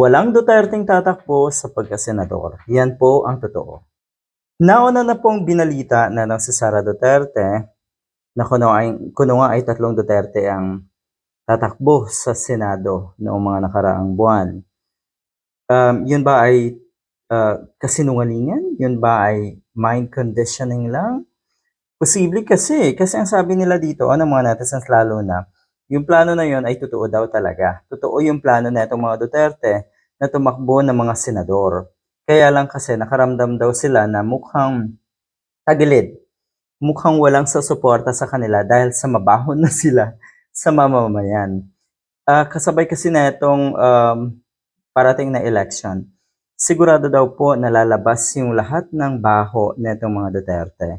Walang Duterteng tatakbo sa pagkasenador. Yan po ang totoo. Nauna na pong binalita na ng si Sara Duterte na kuno, ay, kuno nga ay tatlong Duterte ang tatakbo sa Senado noong mga nakaraang buwan. Um, yun ba ay uh, kasinungalingan? Yun ba ay mind conditioning lang? Posible kasi. Kasi ang sabi nila dito, ano mga netizens lalo na, yung plano na yun ay totoo daw talaga. Totoo yung plano na itong mga Duterte na tumakbo ng mga senador. Kaya lang kasi nakaramdam daw sila na mukhang tagilid. Mukhang walang sasuporta sa kanila dahil sa mabahon na sila sa mamamayan. Ah, kasabay kasi na itong um, parating na election, sigurado daw po nalalabas yung lahat ng baho na itong mga Duterte.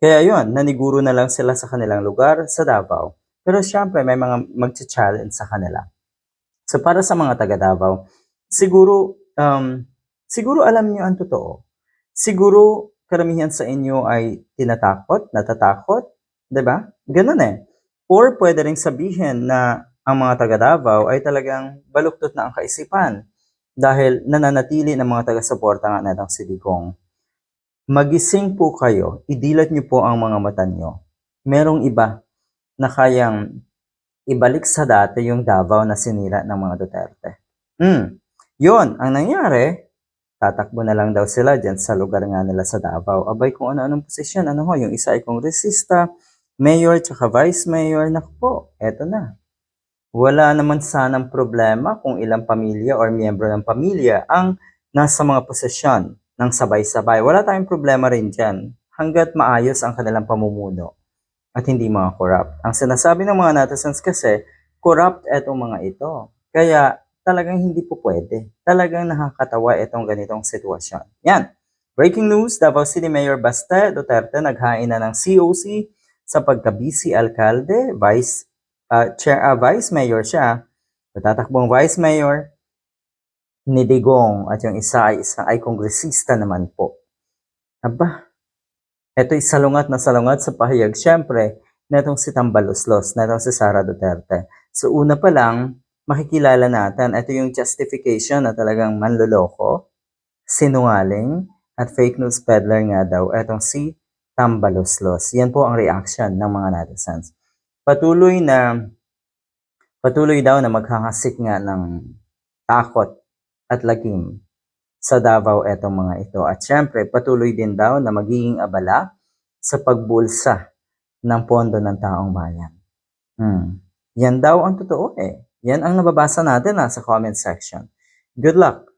Kaya yon, naniguro na lang sila sa kanilang lugar sa Davao. Pero syempre may mga magcha-challenge sa kanila. So para sa mga taga Davao, siguro um, siguro alam niyo ang totoo. Siguro karamihan sa inyo ay tinatakot, natatakot, 'di ba? Ganun eh. Or pwede ring sabihin na ang mga taga Davao ay talagang baluktot na ang kaisipan dahil nananatili ng mga taga-suporta nga natang si Digong. Magising po kayo, idilat niyo po ang mga mata niyo. Merong iba na kayang ibalik sa dati yung Davao na sinira ng mga Duterte. Hmm, yun, ang nangyari, tatakbo na lang daw sila dyan sa lugar nga nila sa Davao. Abay kung ano-anong posisyon, ano ho, yung isa ay kongresista, mayor, tsaka vice mayor, naku po, eto na. Wala naman sanang problema kung ilang pamilya or miyembro ng pamilya ang nasa mga posisyon ng sabay-sabay. Wala tayong problema rin dyan hanggat maayos ang kanilang pamumuno at hindi mga corrupt. Ang sinasabi ng mga netizens kasi, corrupt etong mga ito. Kaya talagang hindi po pwede. Talagang nakakatawa itong ganitong sitwasyon. Yan. Breaking news, Davao City Mayor Baste Duterte naghain na ng COC sa pagka-BC Alcalde, Vice, uh, chair, uh, Vice Mayor siya. Natatakbong Vice Mayor ni Digong at yung isa ay, isa ay kongresista naman po. Aba, ito'y salungat na salungat sa pahayag, syempre, na itong si Tambaloslos, na itong si Sara Duterte. So una pa lang, makikilala natin, ito yung justification na talagang manloloko, sinungaling, at fake news peddler nga daw, itong si Tambaloslos. Yan po ang reaction ng mga netizens. Patuloy na, patuloy daw na maghangasik nga ng takot at lagim sa Davao etong mga ito. At syempre, patuloy din daw na magiging abala sa pagbulsa ng pondo ng taong bayan. Hmm. Yan daw ang totoo eh. Yan ang nababasa natin ha, sa comment section. Good luck!